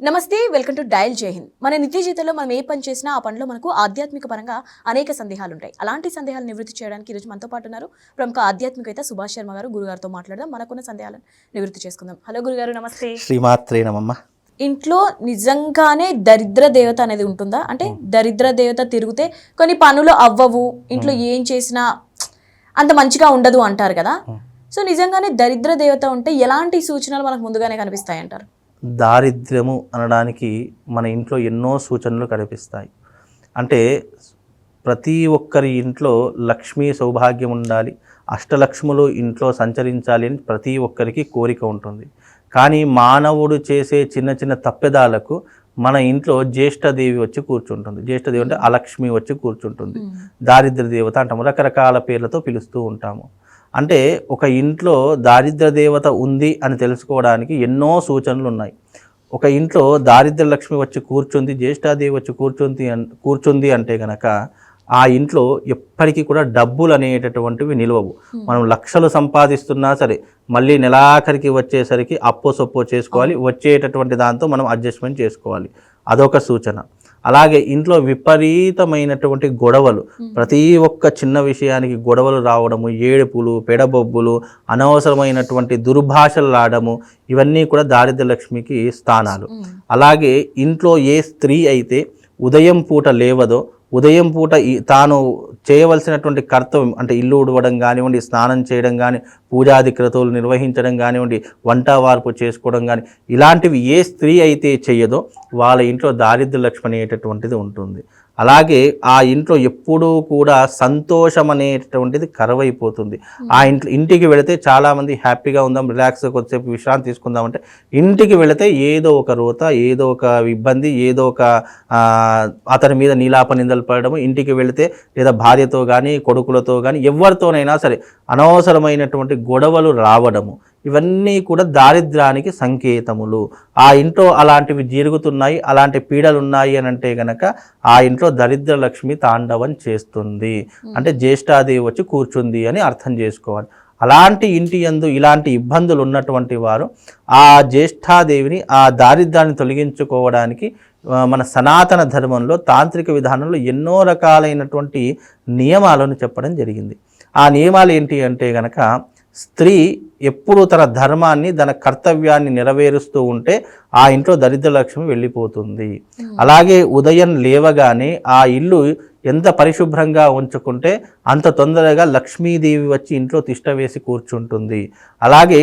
నమస్తే welcome to dial జై హింద్. మన నిత్య జీవితంలో మనం ఏ పని చేసినా ఆ పనిలో మనకు ఆధ్యాత్మిక పరంగా అనేక సందేహాలు ఉంటాయి అలాంటి సందేహాలు నివృత్తి చేయడానికి ఈరోజు మనతో పాటు ఉన్నారు ప్రముఖ ఆధ్యాత్మికవేత్త సుభాష్ శర్మ గారు. గురుగారితో మాట్లాడదాం. మనకున్న సందేహాలను నివృత్తి చేసుకుందాం. హలో గురుగారు నమస్తే. శ్రీమాత్రే నమమ్మ ఇంట్లో నిజంగానే దరిద్ర దేవత అనేది ఉంటుందా? అంటే దరిద్ర దేవత తిరిగితే కొన్ని పనులు అవ్వవు ఇంట్లో ఏం చేసినా అంత మంచిగా ఉండదు అంటారు కదా. సో నిజంగానే దరిద్ర దేవత ఉంటే ఎలాంటి సూచనలు మనకు ముందుగానే కనిపిస్తాయి అంటారు దారిద్ర్యము అనడానికి మన ఇంట్లో ఎన్నో సూచనలు కనిపిస్తాయి. అంటే ప్రతి ఒక్కరి ఇంట్లో లక్ష్మీ సౌభాగ్యం ఉండాలి అష్టలక్ష్ములు ఇంట్లో సంచరించాలి అని ప్రతి ఒక్కరికి కోరిక ఉంటుంది. కానీ మానవుడు చేసే చిన్న చిన్న తప్పెదాలకు మన ఇంట్లో జ్యేష్ఠదేవి వచ్చి కూర్చుంటుంది. జ్యేష్ఠదేవి అంటే అలక్ష్మి వచ్చి కూర్చుంటుంది. దారిద్ర్య దేవత అంటాము. రకరకాల పేర్లతో పిలుస్తూ ఉంటాము. అంటే ఒక ఇంట్లో దారిద్ర్య దేవత ఉంది అని తెలుసుకోవడానికి ఎన్నో సూచనలు ఉన్నాయి. ఒక ఇంట్లో దారిద్ర్య లక్ష్మి వచ్చి కూర్చుంది జ్యేష్ఠాదేవి వచ్చి కూర్చుంది అన్- కూర్చుంది అంటే గనక ఆ ఇంట్లో ఎప్పటికీ కూడా డబ్బులు అనేటటువంటివి నిలవవు మనం లక్షలు సంపాదిస్తున్నా సరే మళ్ళీ నెలాఖరికి వచ్చేసరికి అప్పో సొప్పో చేసుకోవాలి వచ్చేటటువంటి దాంతో మనం అడ్జస్ట్మెంట్ చేసుకోవాలి. అదొక సూచన. అలాగే ఇంట్లో విపరీతమైనటువంటి గొడవలు. ప్రతి ఒక్క చిన్న విషయానికి గొడవలు రావడము ఏడుపులు పెడబొబ్బులు అనవసరమైనటువంటి దుర్భాషలు ఆడము ఇవన్నీ కూడా దారిద్ర్య లక్ష్మికి స్థానాలు అలాగే ఇంట్లో ఏ స్త్రీ అయితే ఉదయం పూట లేవదో ఉదయం పూట ఈ- తాను చేయవలసినటువంటి కర్తవ్యం అంటే ఇల్లు ఉడవడం కానివ్వండి స్నానం చేయడం కానీ పూజాది క్రతువులు నిర్వహించడం కానివ్వండి వంట వార్పు చేసుకోవడం కానీ ఇలాంటివి ఏ స్త్రీ అయితే చేయదో వాళ్ళ ఇంట్లో దారిద్ర్య లక్ష్మణి అనేటటువంటిది ఉంటుంది. అలాగే ఆ ఇంట్లో ఎప్పుడూ కూడా సంతోషం అనేటటువంటిది కరువైపోతుంది ఆ ఇంట్లో ఇంటికి వెళితే చాలామంది హ్యాపీగా ఉందాం రిలాక్స్గా కొద్దిసేపు విశ్రాంతి తీసుకుందాం అంటే ఇంటికి వెళితే ఏదో ఒక రోత ఏదో ఒక ఇబ్బంది ఏదో ఒక అతని మీద నీలాప నిందలు పడడము ఇంటికి వెళితే లేదా భార్యతో కానీ కొడుకులతో కానీ ఎవరితోనైనా సరే అనవసరమైనటువంటి గొడవలు రావడము. ఇవన్నీ కూడా దారిద్ర్యానికి సంకేతములు. ఆ ఇంట్లో అలాంటివి జరుగుతున్నాయి అలాంటి పీడలు ఉన్నాయి అని అంటే గనక ఆ ఇంట్లో దరిద్ర లక్ష్మి తాండవం చేస్తుంది. అంటే జ్యేష్ఠాదేవి వచ్చి కూర్చుంది అని అర్థం చేసుకోవాలి. అలాంటి ఇంటి యందు ఇలాంటి ఇబ్బందులు ఉన్నటువంటి వారు ఆ జ్యేష్ఠాదేవిని ఆ దారిద్ర్యాన్ని తొలగించుకోవడానికి మన సనాతన ధర్మంలో తాంత్రిక విధానంలో ఎన్నో రకాలైనటువంటి నియమాలను చెప్పడం జరిగింది. ఆ నియమాలు ఏంటి అంటే గనక స్త్రీ ఎప్పుడు తన ధర్మాన్ని తన కర్తవ్యాన్ని నెరవేరుస్తూ ఉంటే ఆ ఇంట్లో దరిద్ర లక్ష్మి వెళ్ళిపోతుంది. అలాగే ఉదయం లేవగానే ఆ ఇల్లు ఎంత పరిశుభ్రంగా ఉంచుకుంటే అంత తొందరగా లక్ష్మీదేవి వచ్చి ఇంట్లో తిష్ట వేసి కూర్చుంటుంది. అలాగే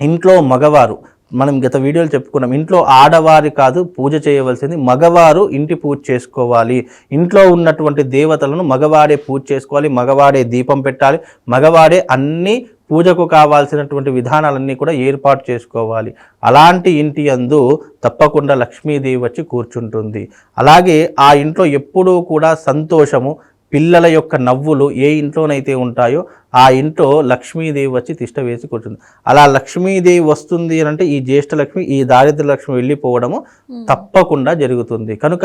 ఇంట్లో మగవారు మనం గత వీడియోలు చెప్పుకున్నాం. ఇంట్లో ఆడవారి కాదు పూజ చేయవలసింది మగవారు ఇంటి పూజ చేసుకోవాలి. ఇంట్లో ఉన్నటువంటి దేవతలను మగవాడే పూజ చేసుకోవాలి మగవాడే దీపం పెట్టాలి మగవాడే అన్ని పూజకు కావాల్సినటువంటి విధానాలన్నీ కూడా ఏర్పాటు చేసుకోవాలి. అలాంటి ఇంటి అందు తప్పకుండా లక్ష్మీదేవి వచ్చి కూర్చుంటుంది. అలాగే ఆ ఇంట్లో ఎప్పుడూ కూడా సంతోషము పిల్లల యొక్క నవ్వులు ఏ ఇంట్లోనైతే ఉంటాయో ఆ ఇంట్లో లక్ష్మీదేవి వచ్చి తిష్ట వేసి కూర్చుంది. అలా లక్ష్మీదేవి వస్తుంది అని అంటే ఈ జ్యేష్ఠ లక్ష్మి ఈ దారిద్ర లక్ష్మి వెళ్ళిపోవడము తప్పకుండా జరుగుతుంది. కనుక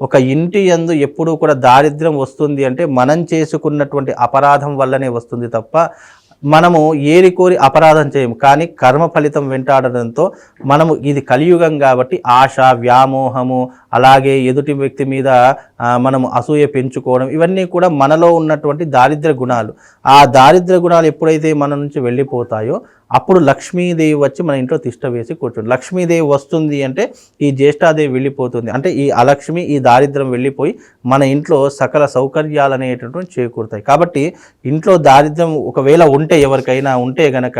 ఒక ఇంటి యందు ఎప్పుడూ కూడా దారిద్ర్యం వస్తుంది అంటే మనం చేసుకున్నటువంటి అపరాధం వల్లనే వస్తుంది తప్ప మనము ఏరి కోరి అపరాధం చేయము కానీ కర్మ ఫలితం వెంటాడడంతో మనము ఇది కలియుగం కాబట్టి ఆశ వ్యామోహము అలాగే ఎదుటి వ్యక్తి మీద మనము అసూయ పెంచుకోవడం ఇవన్నీ కూడా మనలో ఉన్నటువంటి దారిద్ర గుణాలు. ఆ దారిద్ర గుణాలు ఎప్పుడైతే మన నుంచి వెళ్ళిపోతాయో అప్పుడు లక్ష్మీదేవి వచ్చి మన ఇంట్లో తిష్ట వేసి కూర్చుంది. లక్ష్మీదేవి వస్తుంది అంటే ఈ జ్యేష్ఠాదేవి వెళ్ళిపోతుంది. అంటే ఈ అలక్ష్మి ఈ దారిద్రం వెళ్ళిపోయి మన ఇంట్లో సకల సౌకర్యాలు అనేటటువంటి చేకూరుతాయి. కాబట్టి ఇంట్లో దారిద్రం ఒకవేళ ఉంటే ఎవరికైనా ఉంటే గనక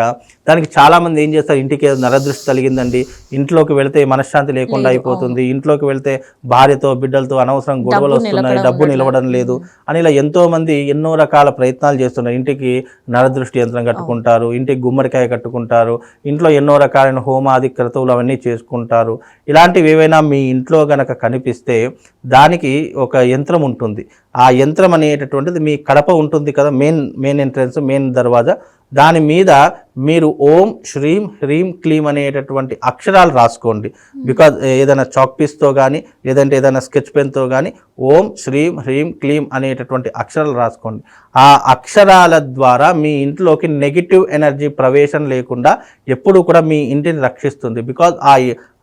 దానికి చాలామంది ఏం చేస్తారు? ఇంటికి ఏదో నరదృష్టి కలిగిందండి ఇంట్లోకి వెళితే మనశ్శాంతి లేకుండా అయిపోతుంది. ఇంట్లోకి వెళ్తే భార్యతో బిడ్డలతో అనవసరం గొడవలు వస్తున్నాయి డబ్బు నిలవడం లేదు అని ఇలా ఎంతో మంది ఎన్నో రకాల ప్రయత్నాలు చేస్తున్నారు. ఇంటికి నరదృష్టి యంత్రం కట్టుకుంటారు. ఇంటికి గుమ్మడికాయ కట్టుకుంటారు ఇంట్లో ఎన్నో రకాలైన హోమాది క్రతువులు అవన్నీ చేసుకుంటారు. ఇలాంటివి ఏవైనా మీ ఇంట్లో గనక కనిపిస్తే దానికి ఒక యంత్రం ఉంటుంది. ఆ యంత్రం అనేటటువంటిది మీ కడప ఉంటుంది కదా మెయిన్ మెయిన్ ఎంట్రన్స్ మెయిన్ దర్వాజా. దాని మీద మీరు ఓం శ్రీం హ్రీం క్లీం అనేటటువంటి అక్షరాలు రాసుకోండి. బికాజ్ ఏదైనా చాక్ పీస్తో కానీ లేదంటే ఏదైనా స్కెచ్ పెన్తో కానీ ఓం శ్రీం హ్రీం క్లీం అనేటటువంటి అక్షరాలు రాసుకోండి. ఆ అక్షరాల ద్వారా మీ ఇంట్లోకి నెగిటివ్ ఎనర్జీ ప్రవేశం లేకుండా ఎప్పుడు కూడా మీ ఇంటిని రక్షిస్తుంది. బికాజ్ ఆ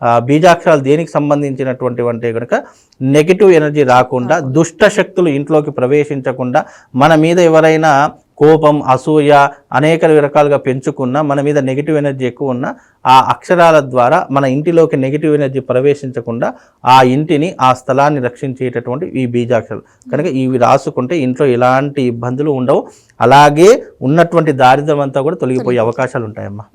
ఆ, బీజాక్షరాలు దేనికి సంబంధించినటువంటి అంటే కనుక నెగిటివ్ ఎనర్జీ రాకుండా. దుష్ట శక్తులు ఇంట్లోకి ప్రవేశించకుండా మన మీద ఎవరైనా కోపం అసూయ అనేక రకాలుగా పెంచుకున్నా మన మీద నెగిటివ్ ఎనర్జీ ఎక్కువ ఉన్నా ఆ అక్షరాల ద్వారా మన ఇంటిలోకి నెగిటివ్ ఎనర్జీ ప్రవేశించకుండా ఆ ఇంటిని ఆ స్థలాన్ని రక్షించేటటువంటి ఈ బీజాక్షరాలు. కనుక ఇవి రాసుకుంటే ఇంట్లో ఎలాంటి ఇబ్బందులు ఉండవు. అలాగే ఉన్నటువంటి దారిద్ర్యం అంతా కూడా తొలగిపోయే అవకాశాలు ఉంటాయమ్మా.